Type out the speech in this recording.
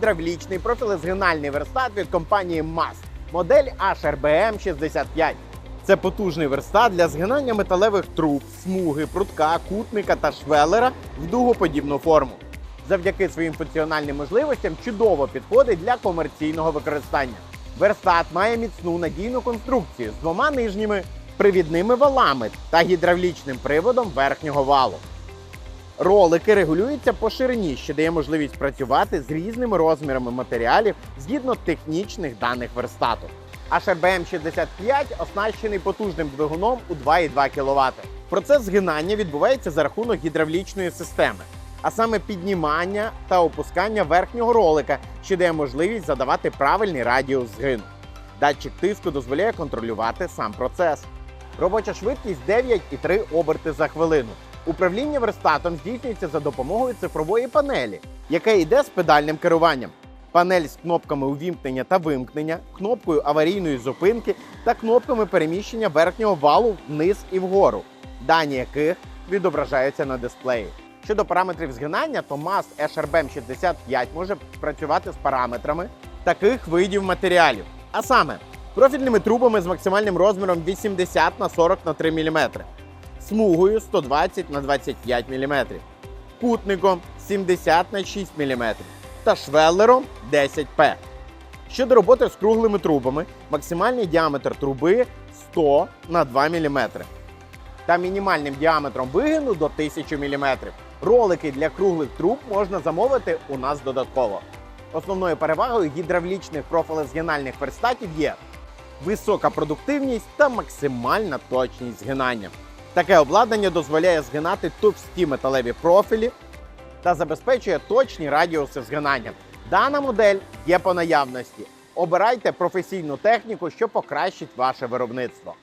гідравлічний профілезгинальний верстат від компанії MAS, модель HRBM 65. Це потужний верстат для згинання металевих труб, смуги, прутка, кутника та швелера в дугоподібну форму. Завдяки своїм функціональним можливостям чудово підходить для комерційного використання. Верстат має міцну надійну конструкцію з двома нижніми привідними валами та гідравлічним приводом верхнього валу. Ролики регулюються по ширині, що дає можливість працювати з різними розмірами матеріалів згідно технічних даних верстату. HRBM 65 оснащений потужним двигуном у 2,2 кВт. Процес згинання відбувається за рахунок гідравлічної системи, а саме піднімання та опускання верхнього ролика, що дає можливість задавати правильний радіус згину. Датчик тиску дозволяє контролювати сам процес. Робоча швидкість 9,3 оберти за хвилину. Управління верстатом здійснюється за допомогою цифрової панелі, яка йде з педальним керуванням. Панель з кнопками увімкнення та вимкнення, кнопкою аварійної зупинки та кнопками переміщення верхнього валу вниз і вгору, дані яких відображаються на дисплеї. Щодо параметрів згинання, то MAST HRBM 65 може працювати з параметрами таких видів матеріалів, а саме профільними трубами з максимальним розміром 80 на 40 на 3 мм, смугою 120 на 25 мм, кутником 70 на 6 мм та швеллером 10П. Щодо роботи з круглими трубами, максимальний діаметр труби 100 на 2 мм та мінімальним діаметром вигину до 1000 мм. Ролики для круглих труб можна замовити у нас додатково. Основною перевагою гідравлічних профілезгинальних верстатів є висока продуктивність та максимальна точність згинання. Таке обладнання дозволяє згинати товсті металеві профілі та забезпечує точні радіуси згинання. Дана модель є по наявності. Обирайте професійну техніку, що покращить ваше виробництво.